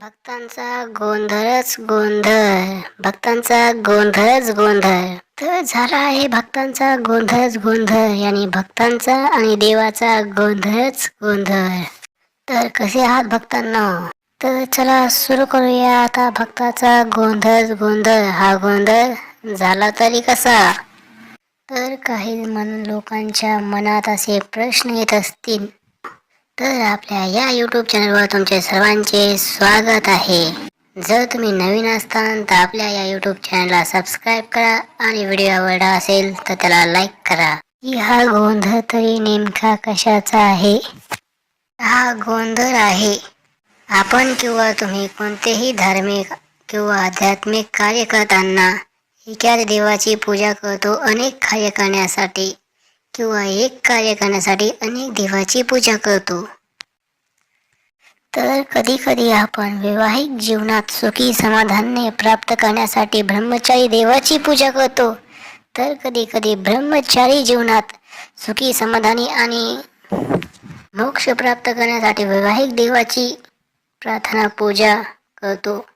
भक्तांचा गोंधळच गोंधळ भक्तांचा गोंधळच गोंधळ. तर झाला आहे भक्तांचा गोंधळच गोंधळ यानी भक्तांचा आणि देवाचा गोंधळच गोंधळ. तर कसे आहात भक्तांना? तर चला सुरू करूया आता भक्ताचा गोंधळच गोंधळ. हा गोंधळ झाला तरी कसा? तर काही मन लोकांच्या मनात असे प्रश्न येत असतील. तर आपल्या या यूट्यूब चॅनलवर तुमचे सर्वांचे स्वागत आहे. जर तुम्ही नवीन असताल तर आपल्या या यूट्यूब चॅनलला सबस्क्राईब करा आणि व्हिडिओ आवडला असेल तर त्याला लाईक करा. की हा गोंधळ तरी नेमका कशाचा आहे? हा गोंधळ आहे. आपण किंवा तुम्ही कोणतेही धार्मिक किंवा आध्यात्मिक कार्य करताना एकाच देवाची पूजा करतो अनेक कार्य करण्यासाठी किंवा एक कार्य करण्यासाठी अनेक देवाची पूजा करतो. तर कधी कधी आपण वैवाहिक जीवनात सुखी समाधानाने प्राप्त करण्यासाठी ब्रह्मचारी देवाची पूजा करतो. तर कधी कधी ब्रह्मचारी जीवनात सुखी समाधानी आणि मोक्ष प्राप्त करण्यासाठी वैवाहिक देवाची प्रार्थना पूजा करतो.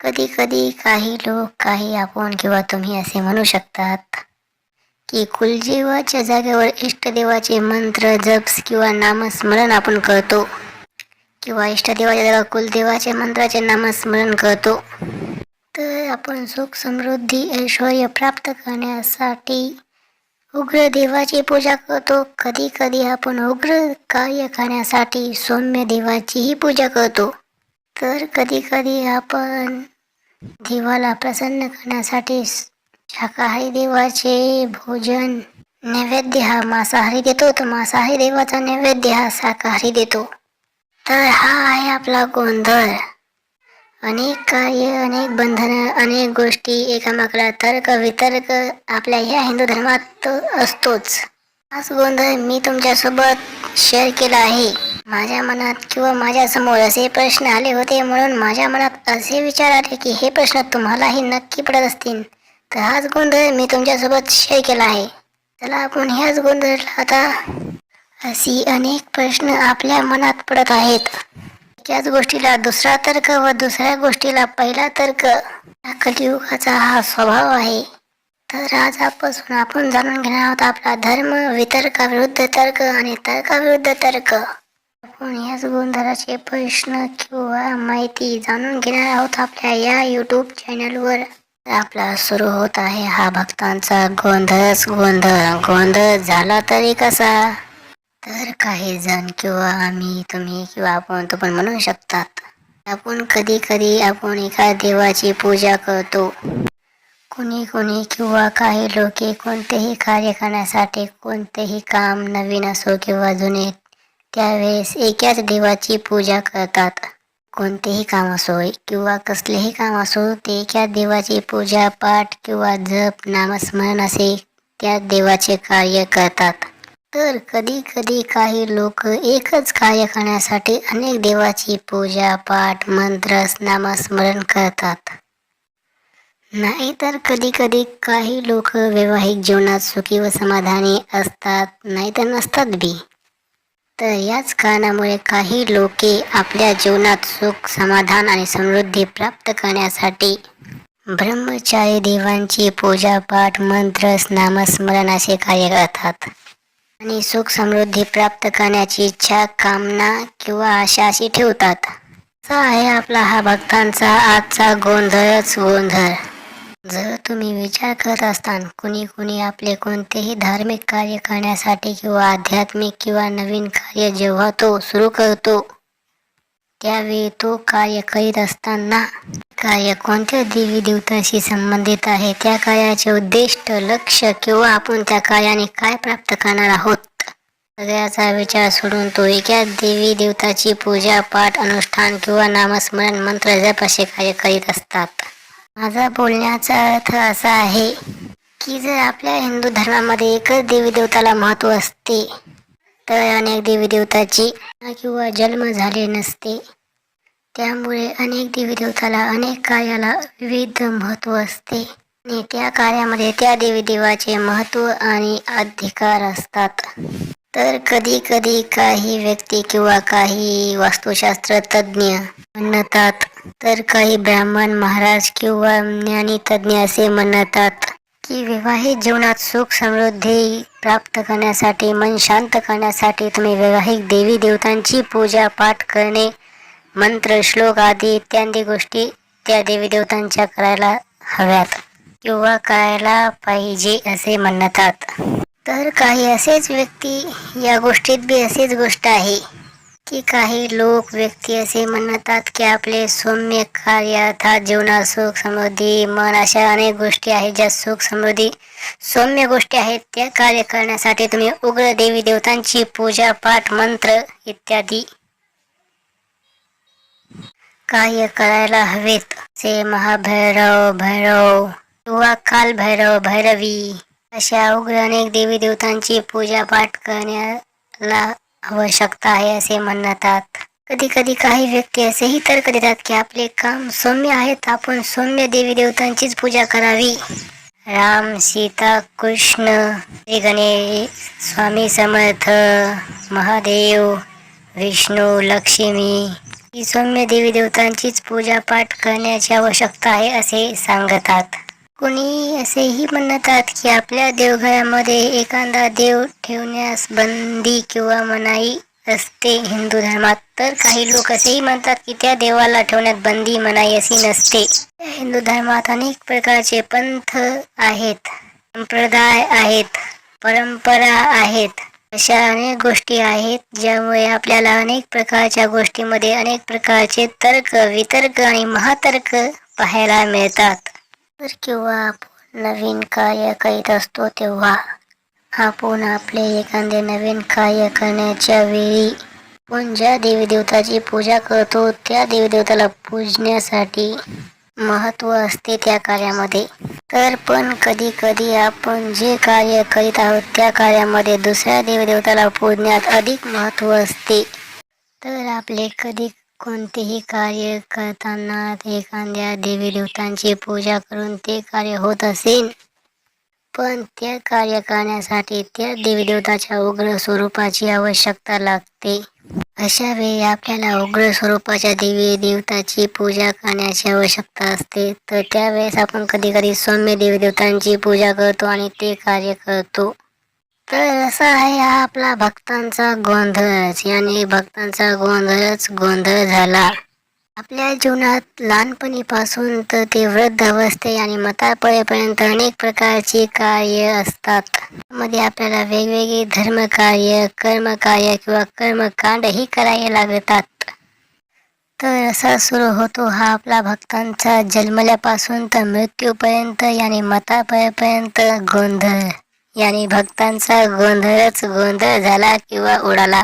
कधी कधी काही लोक काही आपण किंवा तुम्ही असे म्हणू शकतात की कुलदेवाच्या जागेवर इष्टदेवाचे मंत्र जप्स किंवा नामस्मरण आपण करतो. किंवा इष्टदेवाच्या जागा कुलदेवाचे मंत्राचे नामस्मरण करतो. तर आपण सुख समृद्धी ऐश्वर प्राप्त करण्यासाठी उग्र देवाची पूजा करतो. कधी कधी आपण उग्र कार्य करण्यासाठी सौम्य देवाचीही पूजा करतो. तर कधी कधी आपण देवाला प्रसन्न करण्यासाठी शाकाहारी देवाचे भोजन नैवेद्य हा मांसाहारी देतो तर मांसाहारी देवाचा नैवेद्य हा शाकाहारी देतो. तर हा आहे आपला गोंधळ. अनेक कार्य अनेक बंधनं अनेक गोष्टी एकामेकाला तर्क वितर्क आपल्या ह्या हिंदू धर्मात असतोच. हाच गोंधळ मी तुमच्यासोबत शेअर केला आहे. माझ्या मनात किंवा माझ्यासमोर असे प्रश्न आले होते म्हणून माझ्या मनात असे विचार आले की हे प्रश्न तुम्हालाही नक्की पडत असतील. तर हाच गोंधळ मी तुमच्यासोबत शेअर केला आहे. चला आपण ह्याच गोंधळला आता अशी अनेक प्रश्न आपल्या मनात पडत आहेत. एकाच गोष्टीला दुसरा तर्क व दुसऱ्या गोष्टीला पहिला तर्क या कलियुगाचा हा स्वभाव आहे. तर आज आजपासून आपण जाणून घेणार आहोत आपला धर्म वितर्काविरुद्ध तर्क आणि तर्काविरुद्ध तर्क. आपण याच गोंधळाचे प्रश्न किंवा माहिती जाणून घेणार आहोत आपल्या या यूट्यूब चॅनलवर आपला सुरू होत आहे हा भक्तांचा गोंधळच गोंधळ. गोंधळ झाला तरी कसा? तर काही जण किंवा आम्ही तुम्ही किंवा आपण तो पण म्हणू शकतात. आपण कधी कधी आपण एका देवाची पूजा करतो. कुणी कुणी किंवा काही लोके कोणतेही कार्य करण्यासाठी कोणतेही काम नवीन असो किंवा जुने त्यावेळेस एकाच देवाची पूजा करतात. कोणतेही काम असो किंवा कसलेही काम असो ते एका देवाची पूजा पाठ किंवा जप नामस्मरण असे त्या देवाचे कार्य करतात. तर कधी कधी काही लोक एकच कार्य करण्यासाठी अनेक देवाची पूजा पाठ मंत्र नामस्मरण करतात. नाहीतर कधी कधी काही लोक वैवाहिक जीवनात सुखी व समाधानी असतात नाहीतर नसतात बी. तर याच कारणामुळे काही लोके आपल्या जीवनात सुख समाधान आणि समृद्धी प्राप्त करण्यासाठी ब्रह्मचारी देवांची पूजा पाठ मंत्र नामस्मरण असे कार्य करतात. आणि सुख समृद्धी प्राप्त करण्याची इच्छा कामना किंवा आशा अशी ठेवतात. असा आहे आपला हा भक्तांचा आजचा गोंधळच गोंधळ. जर तुम्ही विचार करत असताना कुणी कुणी आपले कोणतेही धार्मिक कार्य करण्यासाठी किंवा आध्यात्मिक किंवा नवीन कार्य जेव्हा तो सुरू करतो त्यावेळी तो कार्य करीत असताना कार्य कोणत्या देवी देवतांशी संबंधित आहे त्या कार्याचे उद्दिष्ट लक्ष किंवा आपण त्या कार्याने काय प्राप्त करणार आहोत? सगळ्याचा विचार सोडून तो एका देवी देवताची पूजा पाठ अनुष्ठान किंवा नामस्मरण मंत्र जप असे कार्य करीत असतात. माझा बोलण्याचा अर्थ असा आहे की जर आपल्या हिंदू धर्मामध्ये एकच देवी देवताला महत्त्व असते तर अनेक देवी देवताची किंवा जन्म झाले नसते. त्यामुळे अनेक देवी देवताला अनेक कार्याला विविध महत्त्व असते. आणि त्या कार्यामध्ये त्या देवी देवाचे महत्त्व आणि अधिकार असतात. तर कधी कधी काही व्यक्ती किंवा काही वास्तुशास्त्र तज्ज्ञ म्हणतात तर काही ब्राह्मण महाराज किंवा ज्ञानी तज्ज्ञ असे म्हणतात की विवाहित जीवनात सुख समृद्धी प्राप्त करण्यासाठी मन शांत करण्यासाठी तुम्ही वैवाहिक देवी देवतांची पूजा पाठ करणे मंत्र श्लोक आदी इत्यादी गोष्टी त्या देवी देवतांच्या करायला हव्यात किंवा करायला पाहिजे असे म्हणतात. तर काही असेच व्यक्ती या गोष्टीत बी असेच गोष्ट आहे. की काही लोक व्यक्ती असे म्हणतात की आपले सौम्य कार्य अर्थात जीवनात सुख समृद्धी मन अशा अनेक गोष्टी आहेत ज्या सुख समृद्धी सौम्य गोष्टी आहेत. त्या कार्य करण्यासाठी तुम्ही उग्र देवी देवतांची पूजा पाठ मंत्र इत्यादी कार्य करायला हवेत. से महाभैरव भैरव किंवा काल भैरव भैरवी अशा उग्र अनेक देवी देवतांची पूजा पाठ करण्याला आवश्यकता आहे असे म्हणतात. कधी कधी काही व्यक्ती असेही तर्क देतात की आपले काम सौम्य आहेत आपण सौम्य देवी देवतांचीच पूजा करावी. राम सीता कृष्ण श्री गणेश स्वामी समर्थ महादेव विष्णू लक्ष्मी ही सौम्य देवी देवतांचीच पूजा पाठ करण्याची आवश्यकता आहे असे सांगतात. कोणी असेही म्हणतात की आपल्या देवघरामध्ये एखादा देव ठेवण्यास बंदी किंवा मनाई असते हिंदू धर्मात. तर काही लोक असेही म्हणतात की त्या देवाला ठेवण्यात बंदी मनाई अशी नसते. हिंदू धर्मात अनेक प्रकारचे पंथ आहेत संप्रदाय आहेत परंपरा आहेत. अशा अनेक गोष्टी आहेत ज्यामुळे आपल्याला अनेक प्रकारच्या गोष्टीमध्ये अनेक प्रकारचे तर्क वितर्क आणि महातर्क पाहायला मिळतात. तर किंवा आपण नवीन कार्य करीत असतो तेव्हा आपण आपले एखादे नवीन कार्य करण्याच्या वेळी आपण ज्या देवीदेवताची पूजा करतो त्या देवीदेवताला पूजण्यासाठी महत्त्व असते त्या कार्यामध्ये. तर पण कधी कधी आपण जे कार्य करीत आहोत त्या कार्यामध्ये दुसऱ्या देवीदेवताला पूजण्यात अधिक महत्त्व असते. तर आपले कधी कोणतेही कार्य करताना एखाद्या देवी देवतांची पूजा करून ते कार्य होत असेल पण त्या कार्य करण्यासाठी त्या देवी देवताच्या उग्र स्वरूपाची आवश्यकता लागते. अशा वेळी आपल्याला उग्र स्वरूपाच्या देवी देवताची पूजा करण्याची आवश्यकता असते. तर त्यावेळेस आपण कधी कधी सौम्य देवी देवतांची पूजा करतो आणि ते कार्य करतो. तर असा आहे हा आपला भक्तांचा गोंधळच. याने भक्तांचा गोंधळच गोंधळ झाला. आपल्या जीवनात लहानपणीपासून तर ते वृद्ध अवस्थे आणि मतापळेपर्यंत अनेक प्रकारची कार्य असतात. मध्ये आपल्याला वेगवेगळी धर्मकार्य कर्मकार्य किंवा कर्मकांडही करायला लागतात. तर असा सुरू होतो हा आपला भक्तांचा जन्मल्यापासून तर मृत्यूपर्यंत याने मतापळेपर्यंत गोंधळ. याने भक्तांचा गोंधळच गोंधळ झाला किंवा उडाला.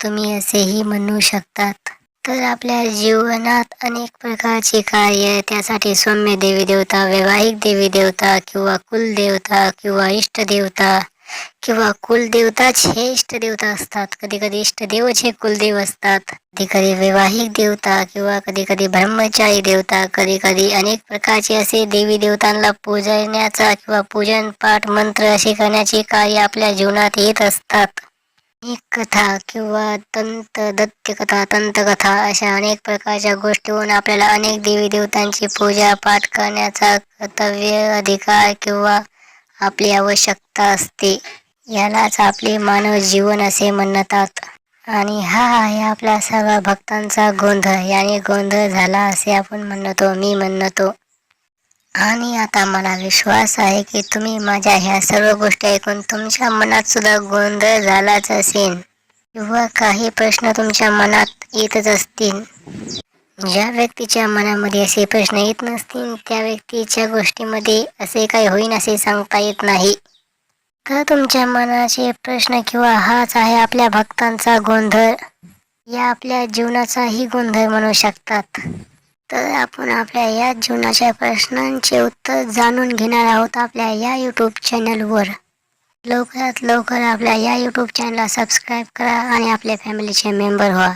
तुम्ही असेही म्हणू शकतात. तर आपल्या जीवनात अनेक प्रकारची कार्य त्यासाठी सौम्य देवी देवता वैवाहिक देवी देवता किंवा कुलदेवता किंवा इष्टदेवता किंवा कुलदेवताच हे इष्टदेवता असतात. कधी कधी इष्टदेवच हे कुलदेव असतात. कधी कधी वैवाहिक देवता किंवा कधी कधी ब्रह्मचारी देवता. कधी कधी अनेक प्रकारचे असे देवी देवतांना पूजण्याचा किंवा पूजन पाठ मंत्र असे करण्याचे कार्य आपल्या जीवनात येत असतात. अनेक कथा किंवा तंत दत्यकथा तंतकथा अशा अनेक प्रकारच्या गोष्टीहून आपल्याला अनेक देवी देवतांची पूजा पाठ करण्याचा कर्तव्य अधिकार किंवा आपली आवश्यकता असते. यालाच आपले मानव जीवन असे म्हणतात. आणि हा आहे आपल्या सर्व भक्तांचा गोंधळ. याने गोंधळ झाला असे आपण म्हणतो मी म्हणतो. आणि आता मला विश्वास आहे की तुम्ही माझ्या ह्या सर्व गोष्टी ऐकून तुमच्या मनात सुद्धा गोंधळ झालाच असेल. किंवा काही प्रश्न तुमच्या मनात येतच असतील. ज्या व्यक्तीच्या मनामध्ये असे प्रश्न येत नसतील त्या व्यक्तीच्या गोष्टीमध्ये असे काही होईन असे सांगता येत नाही. तर तुमच्या मनाचे प्रश्न किंवा हाच आहे आपल्या भक्तांचा गोंधळ. या आपल्या जीवनाचाही गोंधळ म्हणू शकतात. तर आपण आपल्या या जीवनाच्या प्रश्नांचे उत्तर जाणून घेणार आहोत आपल्या या यूट्यूब चॅनलवर लवकरात लवकर आपल्या या यूट्यूब चॅनलला सबस्क्राईब करा आणि आपल्या फॅमिलीचे मेंबर व्हा.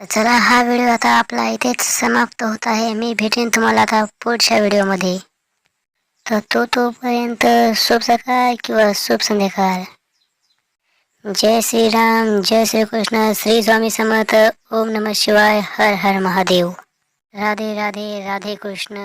चला हा व्हिडिओ आता आपला इथेच समाप्त होत आहे. मी भेटेन तुम्हाला आता पुढच्या व्हिडिओमध्ये. तर तो तोपर्यंत शुभ सकाळ किंवा शुभ संध्याकाळ. जय श्रीराम जय श्रीकृष्ण श्री स्वामी समर्थ ओम नम शिवाय हर हर महादेव. राधे राधे राधे कृष्ण.